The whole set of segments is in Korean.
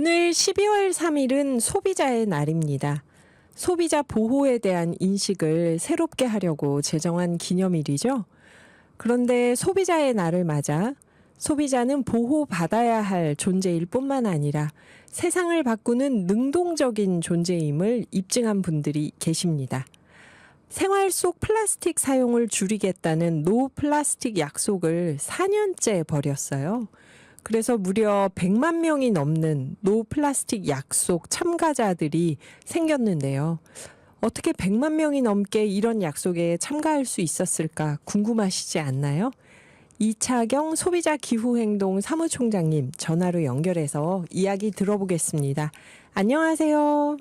오늘 12월 3일은 소비자의 날입니다. 소비자 보호에 대한 인식을 새롭게 하려고 제정한 기념일이죠. 그런데 소비자의 날을 맞아 소비자는 보호받아야 할 존재일 뿐만 아니라 세상을 바꾸는 능동적인 존재임을 입증한 분들이 계십니다. 생활 속 플라스틱 사용을 줄이겠다는 노 플라스틱 약속을 4년째 벌였어요. 그래서 무려 100만 명이 넘는 노 플라스틱 약속 참가자들이 생겼는데요. 어떻게 100만 명이 넘게 이런 약속에 참가할 수 있었을까 궁금하시지 않나요? 이차경 소비자 기후행동 사무총장님 전화로 연결해서 이야기 들어보겠습니다. 안녕하세요.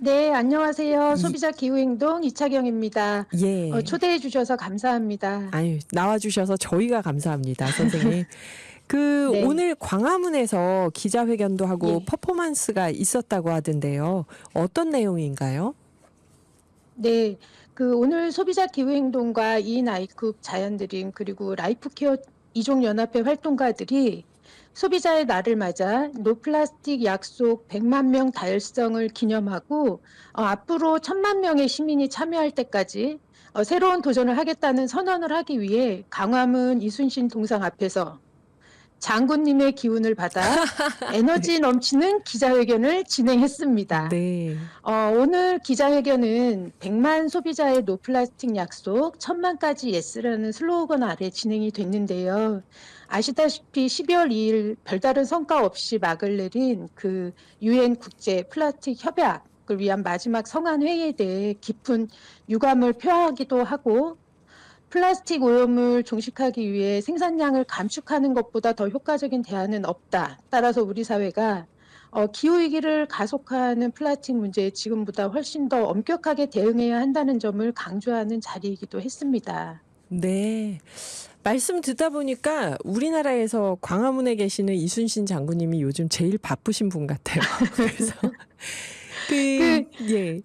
네, 안녕하세요. 이- 소비자 기후행동 이차경입니다. 예. 어, 초대해 주셔서 감사합니다. 아유, 나와 주셔서 저희가 감사합니다, 선생님. 그 네. 오늘 광화문에서 기자회견도 하고 예. 퍼포먼스가 있었다고 하던데요. 어떤 내용인가요? 네, 그 오늘 소비자 기후행동과 이나이쿱 자연드림 그리고 라이프케어 이종연합회 활동가들이 소비자의 날을 맞아 노플라스틱 약속 100만 명 달성을 기념하고 어, 앞으로 1000만 명의 시민이 참여할 때까지 어, 새로운 도전을 하겠다는 선언을 하기 위해 강화문 이순신 동상 앞에서 장군님의 기운을 받아 에너지 넘치는 기자회견을 진행했습니다. 네. 어, 오늘 기자회견은 100만 소비자의 노플라스틱 약속, 1000만까지 예스라는 슬로건 아래 진행이 됐는데요. 아시다시피 12월 2일 별다른 성과 없이 막을 내린 그 유엔 국제 플라스틱 협약 을 위한 마지막 성안 회의에 대해 깊은 유감을 표하기도 하고 플라스틱 오염을 종식하기 위해 생산량을 감축하는 것보다 더 효과적인 대안은 없다. 따라서 우리 사회가 어, 기후위기를 가속화하는 플라스틱 문제에 지금보다 훨씬 더 엄격하게 대응해야 한다는 점을 강조하는 자리이기도 했습니다. 네. 말씀 듣다 보니까 우리나라에서 광화문에 계시는 이순신 장군님이 요즘 제일 바쁘신 분 같아요. 그래서 그, 예.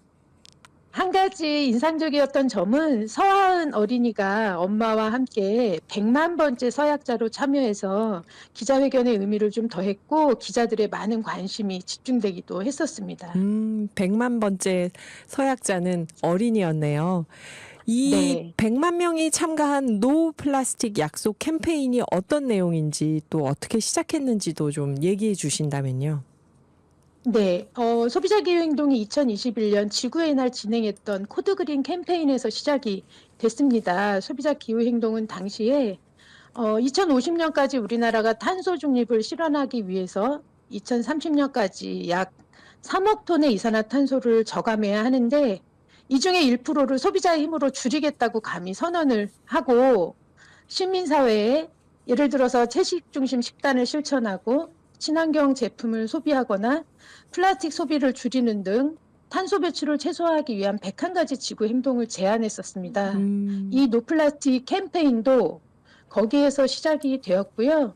한 가지 인상적이었던 점은 서하은 어린이가 엄마와 함께 100만 번째 서약자로 참여해서 기자회견의 의미를 좀 더했고 기자들의 많은 관심이 집중되기도 했었습니다. 음, 100만 번째 서약자는 어린이였네요. 이 네. 100만 명이 참가한 노 플라스틱 약속 캠페인이 어떤 내용인지 또 어떻게 시작했는지도 좀 얘기해 주신다면요. 네, 어, 소비자 기후 행동이 2021년 지구의 날 진행했던 코드 그린 캠페인에서 시작이 됐습니다. 소비자 기후 행동은 당시에 어, 2050년까지 우리나라가 탄소 중립을 실현하기 위해서 2030년까지 약 3억 톤의 이산화탄소를 저감해야 하는데 이 중에 1%를 소비자의 힘으로 줄이겠다고 감히 선언을 하고 시민사회에 예를 들어서 채식 중심 식단을 실천하고 친환경 제품을 소비하거나 플라스틱 소비를 줄이는 등 탄소 배출을 최소화하기 위한 101가지 지구 행동을 제안했었습니다. 음, 이 노플라스틱 캠페인도 거기에서 시작이 되었고요.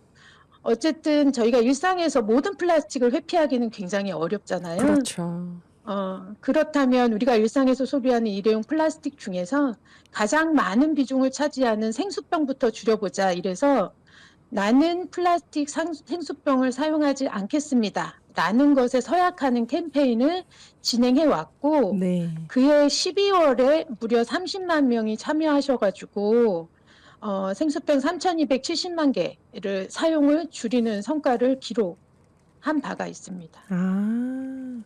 어쨌든 저희가 일상에서 모든 플라스틱을 회피하기는 굉장히 어렵잖아요. 그렇죠. 어, 그렇다면 우리가 일상에서 소비하는 일회용 플라스틱 중에서 가장 많은 비중을 차지하는 생수병부터 줄여보자. 이래서 나는 플라스틱 상- 생수병을 사용하지 않겠습니다. 라는 것에 서약하는 캠페인을 진행해 왔고, 네. 그해 12월에 무려 30만 명이 참여하셔가지고, 어, 생수병 3,270만 개를 사용을 줄이는 성과를 기록한 바가 있습니다. 아,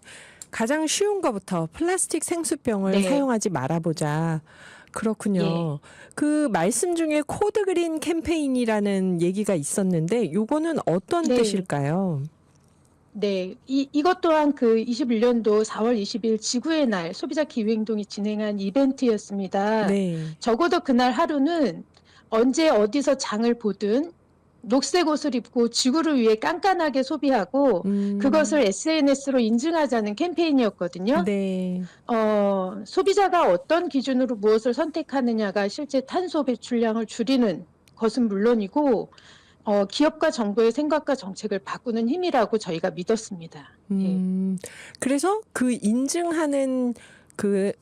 가장 쉬운 거부터 플라스틱 생수병을 네. 사용하지 말아보자. 그렇군요. 그 말씀 중에 코드 그린 캠페인이라는 얘기가 있었는데 요거는 어떤 네. 뜻일까요? 네, 이, 이것 또한 그 21년도 4월 20일 지구의 날 소비자 기후행동이 진행한 이벤트였습니다. 네. 적어도 그날 하루는 언제 어디서 장을 보든 녹색 옷을 입고 지구를 위해 깐깐하게 소비하고 음, 그것을 SNS로 인증하자는 캠페인이었거든요. 네. 어, 소비자가 어떤 기준으로 무엇을 선택하느냐가 실제 탄소 배출량을 줄이는 것은 물론이고 어, 기업과 정부의 생각과 정책을 바꾸는 힘이라고 저희가 믿었습니다. 예. 음, 그래서 그 인증하는 그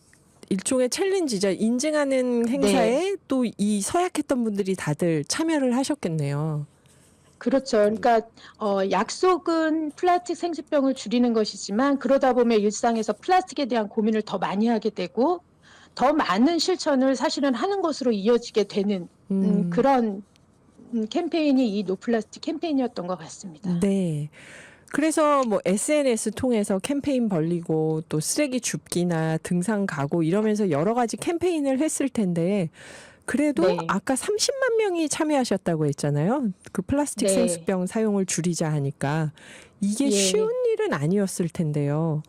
일종의 챌린지죠. 인증하는 행사에 또이 서약했던 분들이 다들 참여를 하셨겠네요. 그렇죠. 그러니까 어, 약속은 플라스틱 생수병을 줄이는 것이지만 그러다 보면 일상에서 플라스틱에 대한 고민을 더 많이 하게 되고 더 많은 실천을 사실은 하는 것으로 이어지게 되는 음, 음. 그런 음, 캠페인이 이 노플라스틱 캠페인이었던 것 같습니다. 네. 그래서 뭐 SNS 통해서 캠페인 벌리고 또 쓰레기 줍기나 등산 가고 이러면서 여러 가지 캠페인을 했을 텐데 그래도 네. 아까 30만 명이 참여하셨다고 했잖아요. 그 플라스틱 네. 생수병 사용을 줄이자 하니까 이게 예. 쉬운 일은 아니었을 텐데요.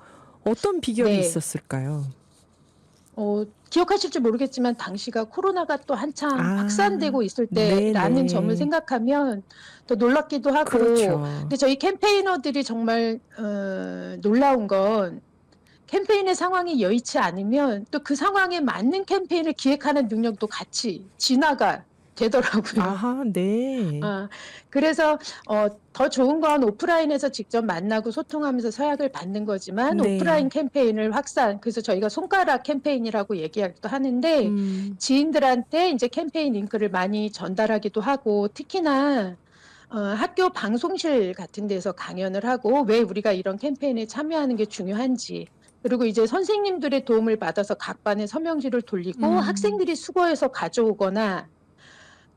어떤 비결이 네. 있었을까요? 어, 기억하실지 모르겠지만 당시가 코로나가 또 한참 아, 확산되고 있을 네네. 때라는 점을 생각하면 더 놀랍기도 하고 그렇죠. 근데 저희 캠페이너들이 정말 어, 놀라운 건 캠페인의 상황이 여의치 않으면 또 그 상황에 맞는 캠페인을 기획하는 능력도 같이 진화가 되더라고요. 아하, 네. 아, 그래서 어, 더 좋은 건 오프라인에서 직접 만나고 소통하면서 서약을 받는 거지만 네. 오프라인 캠페인을 확산 그래서 저희가 손가락 캠페인이라고 얘기하기도 하는데 음, 지인들한테 이제 캠페인 링크를 많이 전달하기도 하고 특히나 어, 학교 방송실 같은 데서 강연을 하고 왜 우리가 이런 캠페인에 참여하는 게 중요한지 그리고 이제 선생님들의 도움을 받아서 각 반에 서명지를 돌리고 음. 학생들이 수거해서 가져오거나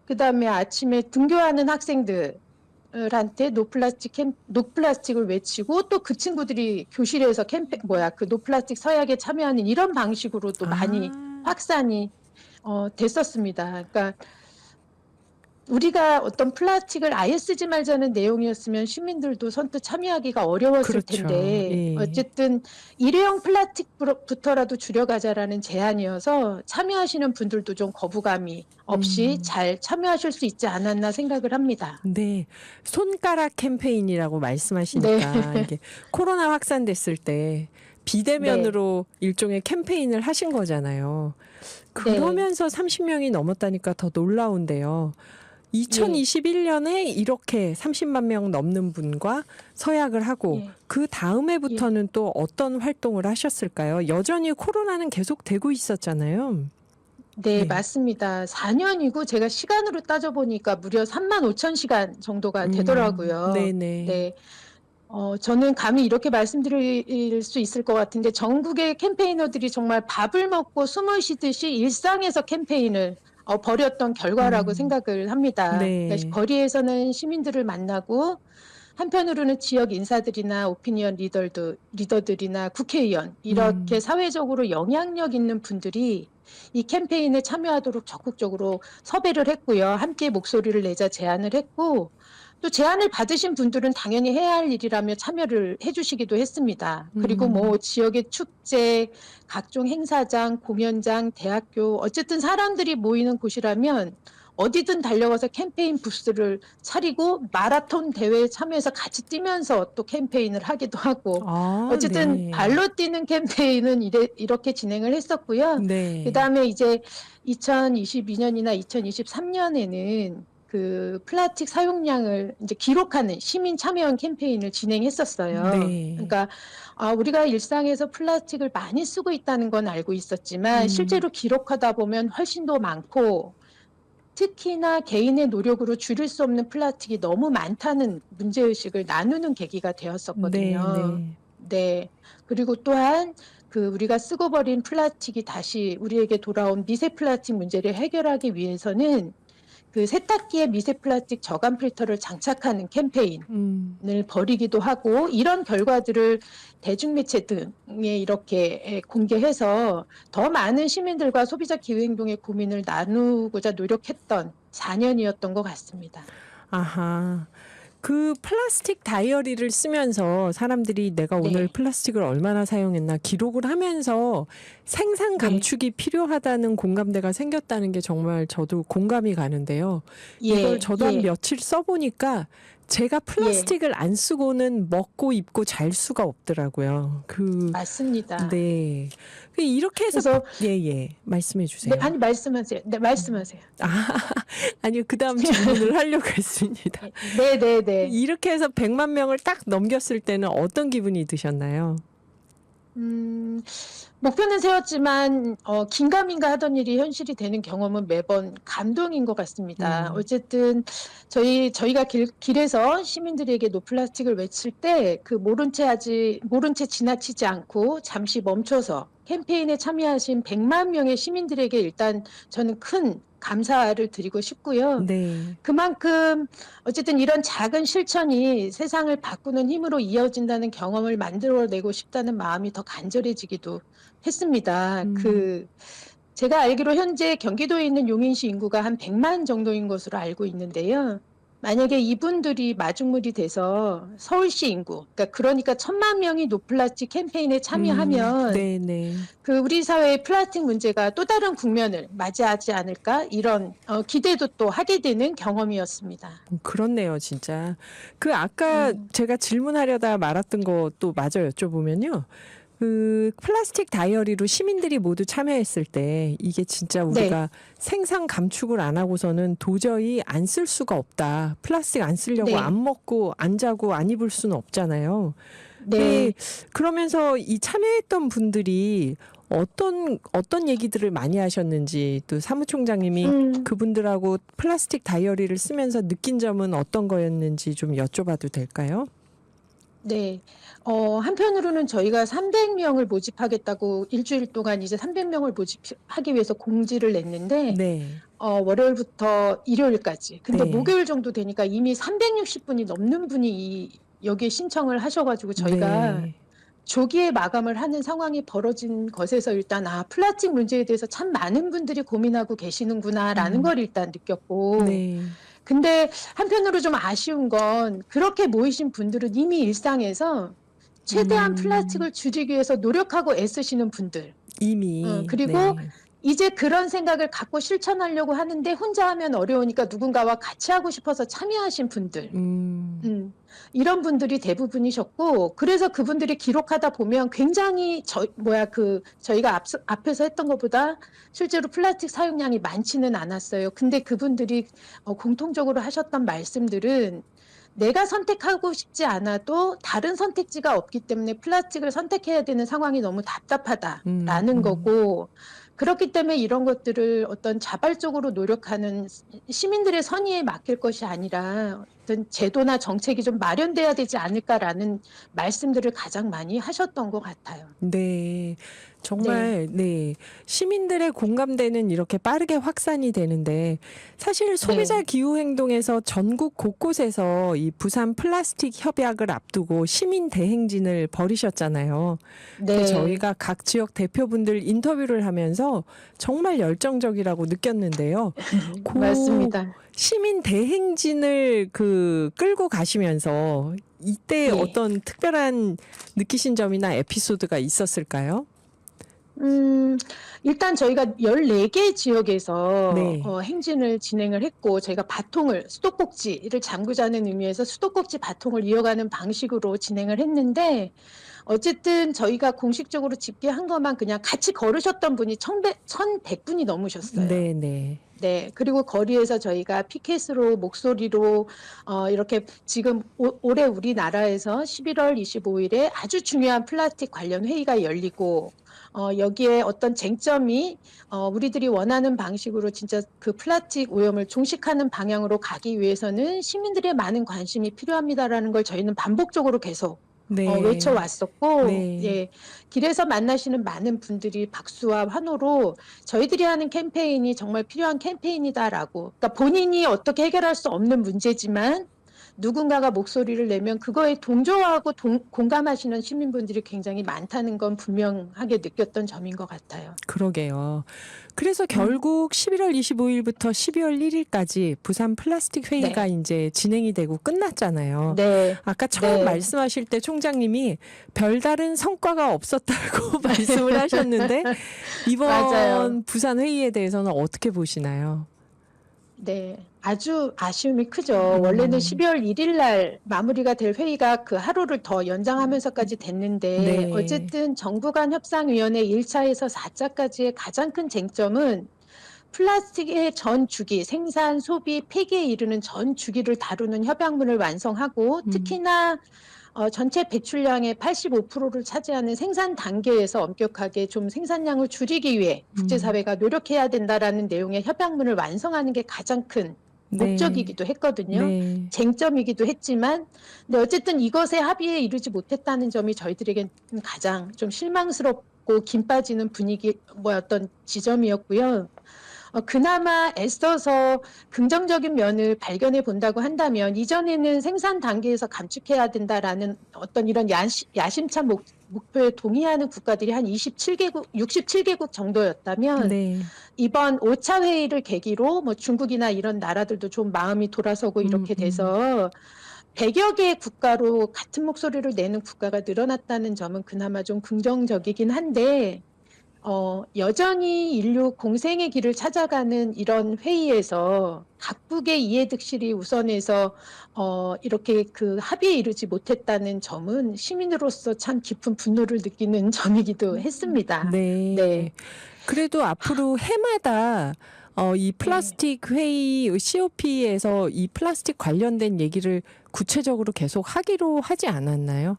그다음에 아침에 등교하는 학생들한테 노플라스틱 캠 노플라스틱을 외치고 또 그 친구들이 교실에서 캠페 뭐야 그 노플라스틱 서약에 참여하는 이런 방식으로도 많이 아, 확산이 어, 됐었습니다. 그러니까 우리가 어떤 플라스틱을 아예 쓰지 말자는 내용이었으면 시민들도 선뜻 참여하기가 어려웠을 그렇죠. 텐데 예. 어쨌든 일회용 플라스틱부터라도 줄여가자라는 제안이어서 참여하시는 분들도 좀 거부감이 없이 음. 잘 참여하실 수 있지 않았나 생각을 합니다. 네. 손가락 캠페인이라고 말씀하시니까 네. 이게 코로나 확산됐을 때 비대면으로 일종의 캠페인을 하신 거잖아요. 그러면서 30명이 넘었다니까 더 놀라운데요. 2021년에 이렇게 30만 명 넘는 분과 서약을 하고 예. 그 다음 해부터는 또 어떤 활동을 하셨을까요? 여전히 코로나는 계속 되고 있었잖아요. 네, 네. 맞습니다. 4년이고 제가 시간으로 따져보니까 무려 3만 5천 시간 정도가 음, 되더라고요. 네네. 네. 어, 저는 감히 이렇게 말씀드릴 수 있을 것 같은데 전국의 캠페이너들이 정말 밥을 먹고 숨을 쉬듯이 일상에서 캠페인을 어, 벌였던 결과라고 음. 생각을 합니다. 네. 그러니까 거리에서는 시민들을 만나고 한편으로는 지역 인사들이나 오피니언 리더들, 리더들이나 국회의원 이렇게 음. 사회적으로 영향력 있는 분들이 이 캠페인에 참여하도록 적극적으로 섭외를 했고요. 함께 목소리를 내자 제안을 했고 또 제안을 받으신 분들은 당연히 해야 할 일이라며 참여를 해주시기도 했습니다. 그리고 음. 뭐 지역의 축제, 각종 행사장, 공연장, 대학교 어쨌든 사람들이 모이는 곳이라면 어디든 달려가서 캠페인 부스를 차리고 마라톤 대회에 참여해서 같이 뛰면서 또 캠페인을 하기도 하고 아, 어쨌든 네. 발로 뛰는 캠페인은 이래, 이렇게 진행을 했었고요. 네. 그다음에 이제 2022년이나 2023년에는 그 플라스틱 사용량을 이제 기록하는 시민 참여형 캠페인을 진행했었어요. 네. 그러니까 아, 우리가 일상에서 플라스틱을 많이 쓰고 있다는 건 알고 있었지만 음. 실제로 기록하다 보면 훨씬 더 많고 특히나 개인의 노력으로 줄일 수 없는 플라스틱이 너무 많다는 문제 의식을 나누는 계기가 되었었거든요. 네, 네. 네. 그리고 또한 그 우리가 쓰고 버린 플라스틱이 다시 우리에게 돌아온 미세 플라스틱 문제를 해결하기 위해서는 그 세탁기에 미세 플라스틱 저감 필터를 장착하는 캠페인을 음. 벌이기도 하고 이런 결과들을 대중매체 등에 이렇게 공개해서 더 많은 시민들과 소비자 기후 행동의 고민을 나누고자 노력했던 4년이었던 것 같습니다. 아하. 그 플라스틱 다이어리를 쓰면서 사람들이 내가 네. 오늘 플라스틱을 얼마나 사용했나 기록을 하면서 생산 네. 감축이 필요하다는 공감대가 생겼다는 게 정말 저도 공감이 가는데요. 이걸 저도 한 예. 며칠 써보니까 제가 플라스틱을 안 쓰고는 먹고 입고 잘 수가 없더라고요. 그, 맞습니다. 네. 그 이렇게 해서 그래서 예, 예. 말씀해 주세요. 네, 아니 말씀하세요. 네, 말씀하세요. 아, 아니요. 그 다음 질문을 하려고 했습니다. 네, 네, 네. 이렇게 해서 100만 명을 딱 넘겼을 때는 어떤 기분이 드셨나요? 음, 목표는 세웠지만 어, 긴가민가 하던 일이 현실이 되는 경험은 매번 감동인 것 같습니다. 음. 어쨌든 저희 저희가 길, 길에서 시민들에게 노플라스틱을 외칠 때 그 모른 채 하지 모른 채 지나치지 않고 잠시 멈춰서 캠페인에 참여하신 100만 명의 시민들에게 일단 저는 큰 감사를 드리고 싶고요. 네. 그만큼 어쨌든 이런 작은 실천이 세상을 바꾸는 힘으로 이어진다는 경험을 만들어내고 싶다는 마음이 더 간절해지기도 했습니다. 음. 그 제가 알기로 현재 경기도에 있는 용인시 인구가 한 100만 정도인 것으로 알고 있는데요. 만약에 이분들이 마중물이 돼서 서울시 인구, 그러니까 그러니까 천만 명이 노플라스틱 캠페인에 참여하면 음, 네, 네. 그 우리 사회의 플라스틱 문제가 또 다른 국면을 맞이하지 않을까 이런 어, 기대도 또 하게 되는 경험이었습니다. 음, 그렇네요, 진짜. 그 아까 음. 제가 질문하려다 말았던 것도 마저 여쭤보면요. 그 플라스틱 다이어리로 시민들이 모두 참여했을 때 이게 진짜 네. 우리가 생산 감축을 안 하고서는 도저히 안 쓸 수가 없다. 플라스틱 안 쓰려고 네. 안 먹고 안 자고 안 입을 수는 없잖아요. 네. 네. 그러면서 이 참여했던 분들이 어떤 어떤 얘기들을 많이 하셨는지 또 사무총장님이 음, 그분들하고 플라스틱 다이어리를 쓰면서 느낀 점은 어떤 거였는지 좀 여쭤봐도 될까요? 네. 어, 한편으로는 저희가 300명을 모집하겠다고 일주일 동안 이제 300명을 모집하기 위해서 공지를 냈는데 네. 어, 월요일부터 일요일까지. 근데 네. 목요일 정도 되니까 이미 360분이 넘는 분이 이, 여기에 신청을 하셔가지고 저희가 네. 조기에 마감을 하는 상황이 벌어진 것에서 일단 아 플라스틱 문제에 대해서 참 많은 분들이 고민하고 계시는구나라는 음. 걸 일단 느꼈고 네. 근데 한편으로 좀 아쉬운 건 그렇게 모이신 분들은 이미 일상에서 최대한 음. 플라스틱을 줄이기 위해서 노력하고 애쓰시는 분들 이미 어, 그리고 네. 이제 그런 생각을 갖고 실천하려고 하는데 혼자 하면 어려우니까 누군가와 같이 하고 싶어서 참여하신 분들 음. 음, 이런 분들이 대부분이셨고 그래서 그분들이 기록하다 보면 굉장히 저 뭐야 그 저희가 앞, 앞에서 했던 것보다 실제로 플라스틱 사용량이 많지는 않았어요. 근데 그분들이 어, 공통적으로 하셨던 말씀들은 내가 선택하고 싶지 않아도 다른 선택지가 없기 때문에 플라스틱을 선택해야 되는 상황이 너무 답답하다라는 음, 음. 거고 그렇기 때문에 이런 것들을 어떤 자발적으로 노력하는 시민들의 선의에 맡길 것이 아니라 어떤 제도나 정책이 좀 마련돼야 되지 않을까라는 말씀들을 가장 많이 하셨던 것 같아요. 네. 정말 네. 시민들의 공감대는 이렇게 빠르게 확산이 되는데 사실 소비자 네. 기후 행동에서 전국 곳곳에서 이 부산 플라스틱 협약을 앞두고 시민 대행진을 벌이셨잖아요. 네, 그 저희가 각 지역 대표분들 인터뷰를 하면서 정말 열정적이라고 느꼈는데요. 그 맞습니다. 시민 대행진을 그 끌고 가시면서 이때 네. 어떤 특별한 느끼신 점이나 에피소드가 있었을까요? 음, 일단 저희가 14개 지역에서 네. 어, 행진을 진행을 했고, 저희가 바통을, 수도꼭지를 잠그자는 의미에서 수도꼭지 바통을 이어가는 방식으로 진행을 했는데, 어쨌든 저희가 공식적으로 집계한 것만 그냥 같이 걸으셨던 분이 1100, 1100분이 넘으셨어요. 네, 네. 네, 그리고 거리에서 저희가 피켓으로 목소리로 어, 이렇게 지금 오, 올해 우리나라에서 11월 25일에 아주 중요한 플라스틱 관련 회의가 열리고 어, 여기에 어떤 쟁점이 어, 우리들이 원하는 방식으로 진짜 그 플라스틱 오염을 종식하는 방향으로 가기 위해서는 시민들의 많은 관심이 필요합니다라는 걸 저희는 반복적으로 계속 네. 어, 외쳐왔었고, 네. 예, 길에서 만나시는 많은 분들이 박수와 환호로 저희들이 하는 캠페인이 정말 필요한 캠페인이다라고. 그러니까 본인이 어떻게 해결할 수 없는 문제지만 누군가가 목소리를 내면 그거에 동조하고 동- 공감하시는 시민분들이 굉장히 많다는 건 분명하게 느꼈던 점인 것 같아요. 그러게요. 그래서 음. 결국 11월 25일부터 12월 1일까지 부산 플라스틱 회의가 이제 진행이 되고 끝났잖아요. 네. 아까 처음 네. 말씀하실 때 총장님이 별다른 성과가 없었다고 말씀을 하셨는데 이번. 부산 회의에 대해서는 어떻게 보시나요? 네, 아주 아쉬움이 크죠. 음. 원래는 12월 1일 날 마무리가 될 회의가 그 하루를 더 연장하면서까지 됐는데 네. 어쨌든 정부 간 협상위원회 1차에서 4차까지의 가장 큰 쟁점은 플라스틱의 전 주기, 생산, 소비, 폐기에 이르는 전 주기를 다루는 협약문을 완성하고 음. 특히나 어, 전체 배출량의 85%를 차지하는 생산 단계에서 엄격하게 좀 생산량을 줄이기 위해 국제사회가 노력해야 된다라는 내용의 협약문을 완성하는 게 가장 큰 네. 목적이기도 했거든요. 네. 쟁점이기도 했지만, 근데 어쨌든 이것에 합의에 이르지 못했다는 점이 저희들에겐 가장 좀 실망스럽고 김 빠지는 분위기, 뭐 어떤 지점이었고요. 어, 그나마 애써서 긍정적인 면을 발견해 본다고 한다면 이전에는 생산 단계에서 감축해야 된다라는 어떤 이런 야시, 야심 찬 목, 목표에 동의하는 국가들이 한 27개국, 67개국 정도였다면 네. 이번 5차 회의를 계기로 뭐 중국이나 이런 나라들도 좀 마음이 돌아서고 이렇게 음, 음. 돼서 100여 개의 국가로 같은 목소리를 내는 국가가 늘어났다는 점은 그나마 좀 긍정적이긴 한데 어, 여전히 인류 공생의 길을 찾아가는 이런 회의에서 각국의 이해득실이 우선해서 어, 이렇게 그 합의에 이르지 못했다는 점은 시민으로서 참 깊은 분노를 느끼는 점이기도 했습니다. 네. 네. 그래도 앞으로 해마다 어, 이 플라스틱 회의 COP에서 이 플라스틱 관련된 얘기를 구체적으로 계속 하기로 하지 않았나요?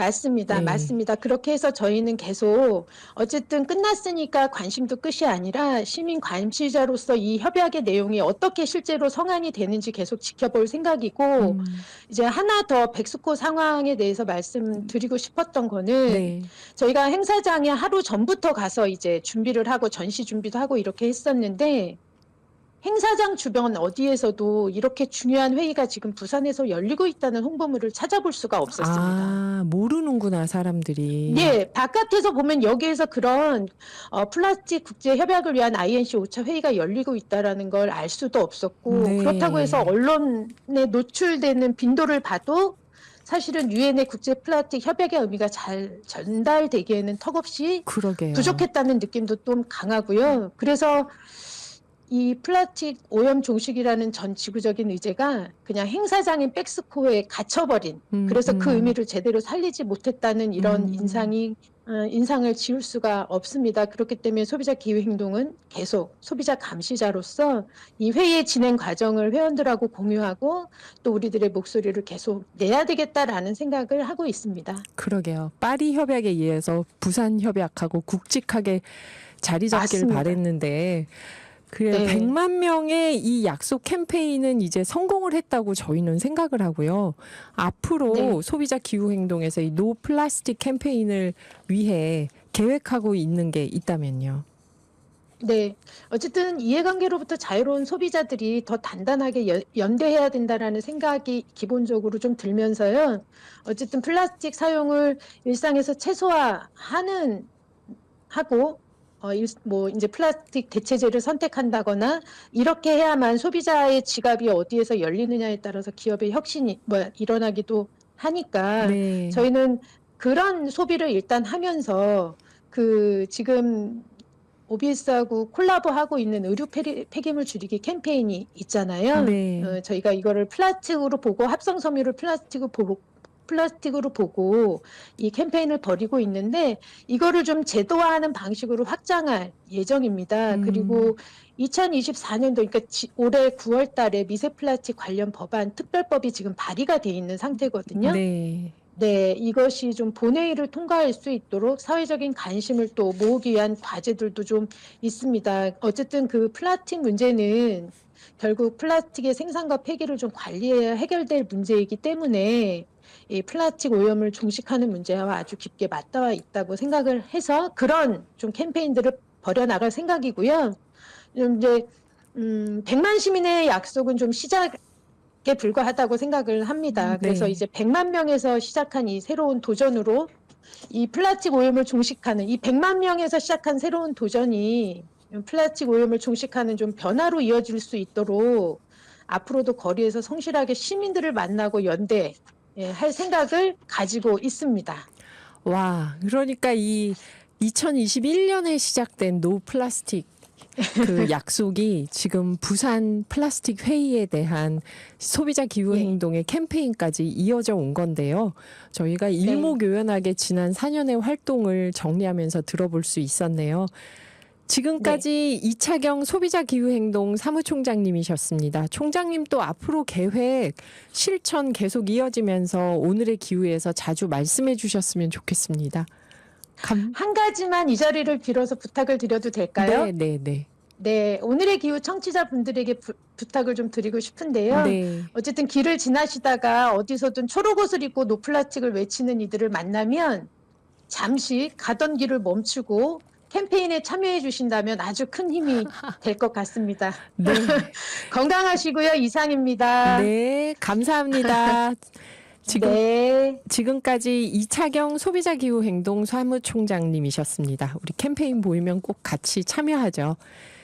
맞습니다. 네. 맞습니다. 그렇게 해서 저희는 계속 어쨌든 끝났으니까 관심도 끝이 아니라 시민 관심자로서 이 협약의 내용이 어떻게 실제로 성안이 되는지 계속 지켜볼 생각이고 음, 이제 하나 더 백스코 상황에 대해서 말씀드리고 싶었던 거는 네. 저희가 행사장에 하루 전부터 가서 이제 준비를 하고 전시 준비도 하고 이렇게 했었는데 행사장 주변 어디에서도 이렇게 중요한 회의가 지금 부산에서 열리고 있다는 홍보물을 찾아볼 수가 없었습니다. 아, 모르는구나, 사람들이. 예, 바깥에서 보면 여기에서 그런 어, 플라스틱 국제 협약을 위한 INC 5차 회의가 열리고 있다라는 걸 알 수도 없었고 네. 그렇다고 해서 언론에 노출되는 빈도를 봐도 사실은 유엔의 국제 플라스틱 협약의 의미가 잘 전달되기에는 턱없이 그러게요. 부족했다는 느낌도 좀 강하고요. 그래서 이 플라스틱 오염 종식이라는 전 지구적인 의제가 그냥 행사장인 백스코에 갇혀버린 음, 그래서 그 음. 의미를 제대로 살리지 못했다는 이런 음. 인상이 어, 인상을 지울 수가 없습니다. 그렇기 때문에 소비자 기후 행동은 계속 소비자 감시자로서 이 회의의 진행 과정을 회원들하고 공유하고 또 우리들의 목소리를 계속 내야 되겠다라는 생각을 하고 있습니다. 그러게요. 파리 협약에 의해서 부산 협약하고 굵직하게 자리 잡길 맞습니다. 바랬는데 그래 네. 100만 명의 이 약속 캠페인은 이제 성공을 했다고 저희는 생각을 하고요. 앞으로 네. 소비자 기후 행동에서 이 노 플라스틱 캠페인을 위해 계획하고 있는 게 있다면요. 네. 어쨌든 이해관계로부터 자유로운 소비자들이 더 단단하게 연- 연대해야 된다라는 생각이 기본적으로 좀 들면서요. 어쨌든 플라스틱 사용을 일상에서 최소화하는 하고 어, 일- 뭐 이제 플라스틱 대체제를 선택한다거나 이렇게 해야만 소비자의 지갑이 어디에서 열리느냐에 따라서 기업의 혁신이 뭐 일어나기도 하니까 네. 저희는 그런 소비를 일단 하면서 그 지금 OBS하고 콜라보하고 있는 의류 폐리- 폐기물 줄이기 캠페인이 있잖아요. 네. 어, 저희가 이거를 플라스틱으로 보고 합성 섬유를 플라스틱으로 보고 플라스틱으로 보고 이 캠페인을 벌이고 있는데 이거를 좀 제도화하는 방식으로 확장할 예정입니다. 음. 그리고 2024년도 그러니까 지- 올해 9월 달에 미세 플라스틱 관련 법안 특별법이 지금 발의가 돼 있는 상태거든요. 네. 네, 이것이 좀 본회의를 통과할 수 있도록 사회적인 관심을 또 모으기 위한 과제들도 좀 있습니다. 어쨌든 그 플라스틱 문제는 결국 플라스틱의 생산과 폐기를 좀 관리해야 해결될 문제이기 때문에 이 플라스틱 오염을 종식하는 문제와 아주 깊게 맞닿아 있다고 생각을 해서 그런 좀 캠페인들을 벌여나갈 생각이고요. 좀 이제 음, 100만 시민의 약속은 좀 시작 에 불과하다고 생각을 합니다. 음, 그래서 네. 이제 100만 명에서 시작한 이 새로운 도전으로 이 플라스틱 오염을 종식하는 이 100만 명에서 시작한 새로운 도전이 플라스틱 오염을 종식하는 좀 변화로 이어질 수 있도록 앞으로도 거리에서 성실하게 시민들을 만나고 연대 예, 할 생각을 가지고 있습니다. 와, 그러니까 이 2021년에 시작된 노 플라스틱 그 약속이 지금 부산 플라스틱 회의에 대한 소비자 기후 네. 행동의 캠페인까지 이어져 온 건데요. 저희가 일목요연하게 지난 4년의 활동을 정리하면서 들어볼 수 있었네요. 지금까지 이차경 소비자 기후 행동 사무총장님이셨습니다. 총장님 또 앞으로 계획 실천 계속 이어지면서 오늘의 기후에서 자주 말씀해 주셨으면 좋겠습니다. 감... 한 가지만 이 자리를 빌어서 부탁을 드려도 될까요? 네, 네, 네. 네, 오늘의 기후 청취자분들에게 부, 부탁을 좀 드리고 싶은데요. 네. 어쨌든 길을 지나시다가 어디서든 초록 옷을 입고 노플라스틱을 외치는 이들을 만나면 잠시 가던 길을 멈추고 캠페인에 참여해 주신다면 아주 큰 힘이 될 것 같습니다. 네. 건강하시고요. 이상입니다. 네, 감사합니다. 지금 네. 지금까지 이차경 소비자 기후 행동 사무총장님이셨습니다. 우리 캠페인 보이면 꼭 같이 참여하죠.